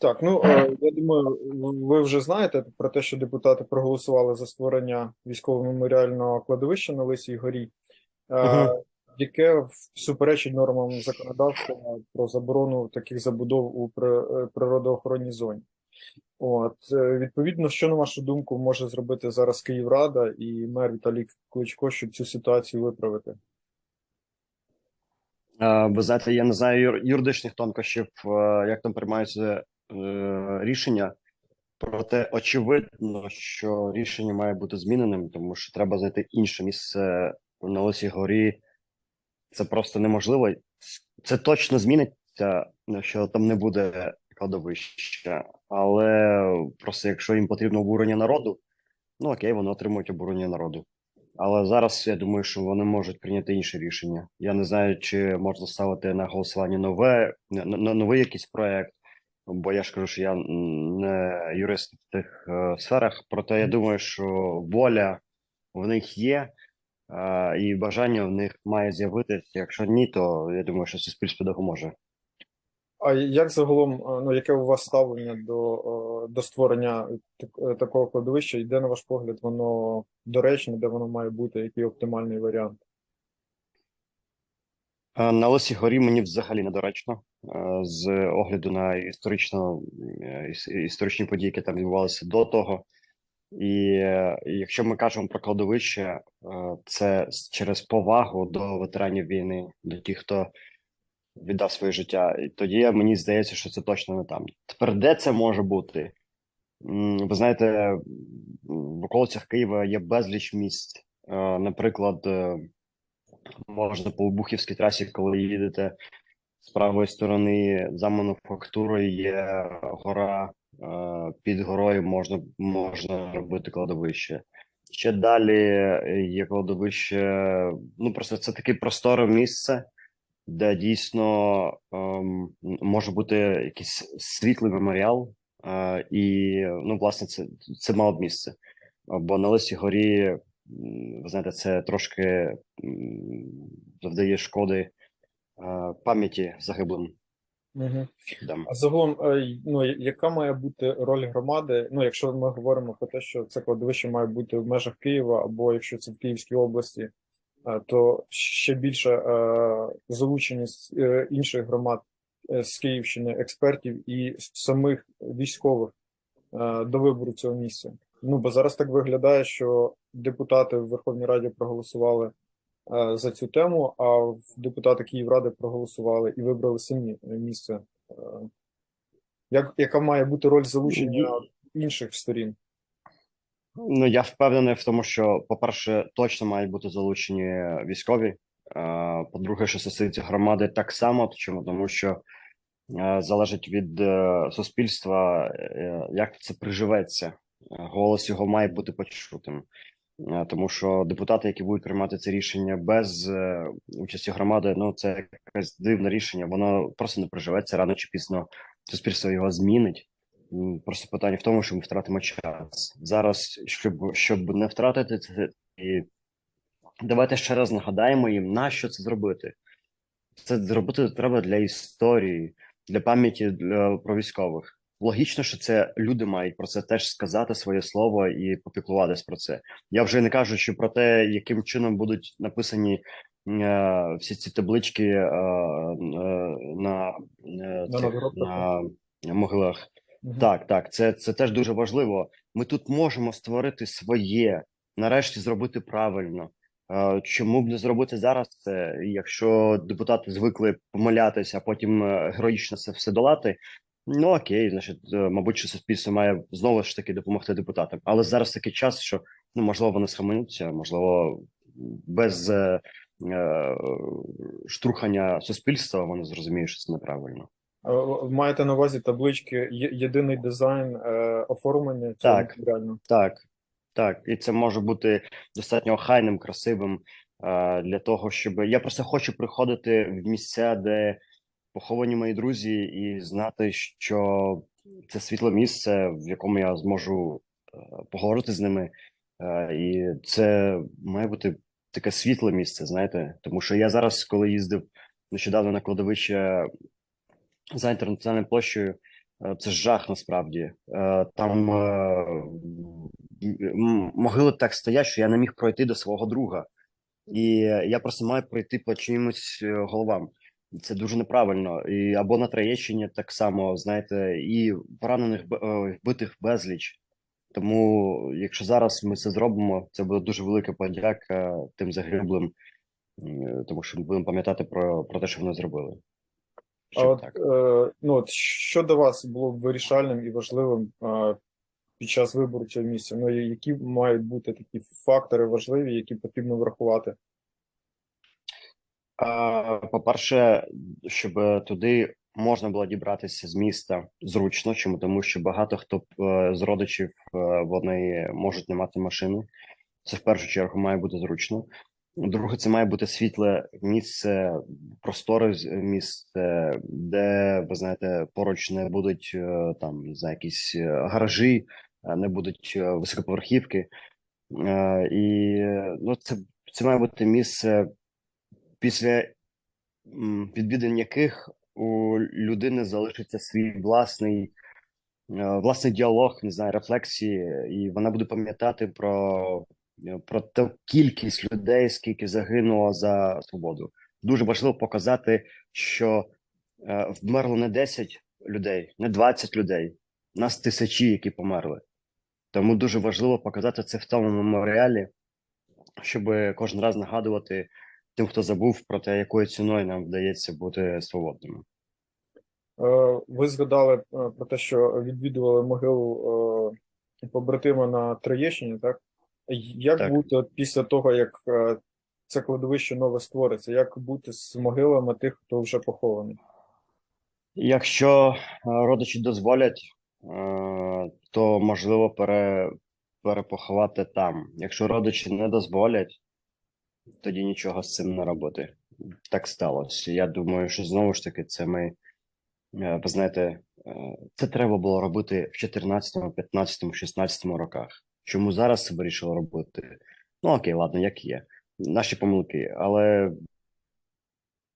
Так, ну е, я думаю, ви вже знаєте про те, що депутати проголосували за створення військово-меморіального кладовища на Лисій горі, Мгм. яке суперечить нормам законодавства про заборону таких забудов у е, природоохоронній зоні. От, відповідно, що на вашу думку може зробити зараз Київрада і мер Віталій Кличко, щоб цю ситуацію виправити? Ви знаєте, я не знаю юр- юридичних тонкощів, як там приймаються рішення. Проте очевидно, що рішення має бути зміненим, тому що треба знайти інше місце на Лисій горі. Це просто неможливо. Це точно зміниться, що там не буде кладовища. Але просто якщо їм потрібно обурення народу, ну окей, вони отримують обурення народу. Але зараз я думаю, що вони можуть прийняти інше рішення. Я не знаю, чи можна ставити на голосування нове, новий якийсь проект, бо я ж кажу, що я не юрист в тих е, сферах. Проте я думаю, що воля в них є, е, і бажання в них має з'явитися. Якщо ні, то я думаю, що суспільство допоможе. А як загалом, е, ну яке у вас ставлення до, до створення такого кладовища, і де, на ваш погляд, воно доречне, де воно має бути, який оптимальний варіант? Е, На Лисій горі мені взагалі недоречно е, з огляду на історично, е, історичні події, які там відбувалися до того. І якщо ми кажемо про кладовище, це через повагу до ветеранів війни, до тих, хто віддав своє життя. І тоді мені здається, що це точно не там. Тепер де це може бути? Ви знаєте, в околицях Києва є безліч місць. Наприклад, можна по Обухівській трасі, коли їдете з правої сторони за мануфактурою є гора. е, Під горою можна, можна робити кладовище. Ще далі є кладовище. Ну просто це таке просторе місце, де дійсно ем, може бути якийсь світлий меморіал. Е, і ну, власне, це, це мало б місце. Бо на Лисій горі, ви знаєте, це трошки завдає шкоди е, пам'яті загиблим. Угу. Да. А загалом, е, ну яка має бути роль громади? Ну, якщо ми говоримо про те, що це кладовище має бути в межах Києва, або якщо це в Київській області, е, то ще більше залученість інших громад з Київщини, експертів і самих військових до вибору цього місця. Ну, бо зараз так виглядає, що депутати в Верховній Раді проголосували е, за цю тему, а депутати Київради проголосували і вибрали самі місце. Е, Як, яка має бути роль залучення інших сторін? Ну я впевнений в тому, що, по-перше, точно мають бути залучені військові. Е, По-друге, що стосується громади, так само. Чому? Тому що залежить від суспільства, як це приживеться. Голос його має бути почутим. Е, Тому що депутати, які будуть приймати це рішення без е, участі громади, ну це якесь дивне рішення. Воно просто не приживеться рано чи пізно. Суспільство його змінить. Просто питання в тому, що ми втратимо час зараз, щоб щоб не втратити це, і давайте ще раз нагадаємо їм, на що це зробити. Це зробити треба для історії, для пам'яті для, про військових. Логічно, що це люди мають про це теж сказати своє слово і попіклуватись про це. Я вже не кажу, що про те, яким чином будуть написані е, всі ці таблички е, е, на, е, На цих, на могилах. Мгм. Так, так, це, це теж дуже важливо. Ми тут можемо створити своє, нарешті зробити правильно. Чому б не зробити зараз це? Якщо депутати звикли помилятися, а потім героїчно це все долати. Ну окей, значить, е, мабуть, що суспільство має знову ж таки допомогти депутатам. Але зараз такий час, що ну можливо вони схаменуться, можливо, без е, е, штурхання суспільства вони зрозуміють, що це неправильно. Ви Маєте на увазі таблички, єдиний дизайн е, оформлення цього Так. матеріалу? Так, так, і це може бути достатньо охайним, красивим е, для того, щоб я просто хочу приходити в місця, де поховані мої друзі, і знати, що це світле місце, в якому я зможу е, поговорити з ними. Е, і це має бути таке світле місце, знаєте, тому що я зараз, коли їздив нещодавно на кладовище за інтернаціональною площею, Е, Це жах насправді. Там могили так стоять, що я не міг пройти до свого друга. І я просто маю пройти по чиїмось е, головам. Це дуже неправильно. І або на Троєщині так само, знаєте, і поранених е, вбитих безліч. Тому, якщо зараз ми це зробимо, це буде дуже велика подяка тим загиблим, тому що ми будемо пам'ятати про, про те, що вони зробили. А от, так. е, ну, от що для вас було б вирішальним і важливим е, під час вибору цього місця? Ну, які мають бути такі фактори важливі, які потрібно врахувати? По-перше, щоб туди можна було дібратися з міста зручно, чому тому, що багато хто е, з родичів е, вони можуть не мати машини. Це в першу чергу має бути зручно. Друге, це має бути світле місце, просторе місце, де ви знаєте, поруч не будуть е, там знаю, якісь гаражі, не будуть високоповерхівки. І ну, це, це має бути місце після м, яких у людини залишиться свій власний, е, власний діалог, не знаю, рефлексії, і вона буде пам'ятати про, е, про ту кількість людей, скільки загинуло за свободу. Дуже важливо показати, що е, вмерло не 10 людей, не 20 людей, нас тисячі, які померли. Тому дуже важливо показати це в тому меморіалі, щоб кожен раз нагадувати тим, хто забув про те, якою ціною нам вдається бути свободними. Е, Ви згадали е, про те, що відвідували могилу е, побратима на Троєщині, так? Як Так. бути після того, як це кладовище нове створиться? Як бути з могилами тих, хто вже похований? Якщо родичі дозволять, то можливо пере, перепоховати там. Якщо родичі не дозволять, тоді нічого з цим не робити. Так сталося. Я думаю, що знову ж таки, це ми, е, ви знаєте, е, це треба було робити в 14, 15, 16 роках. Чому зараз це вирішили робити? Ну окей, ладно, як є. Наші помилки, але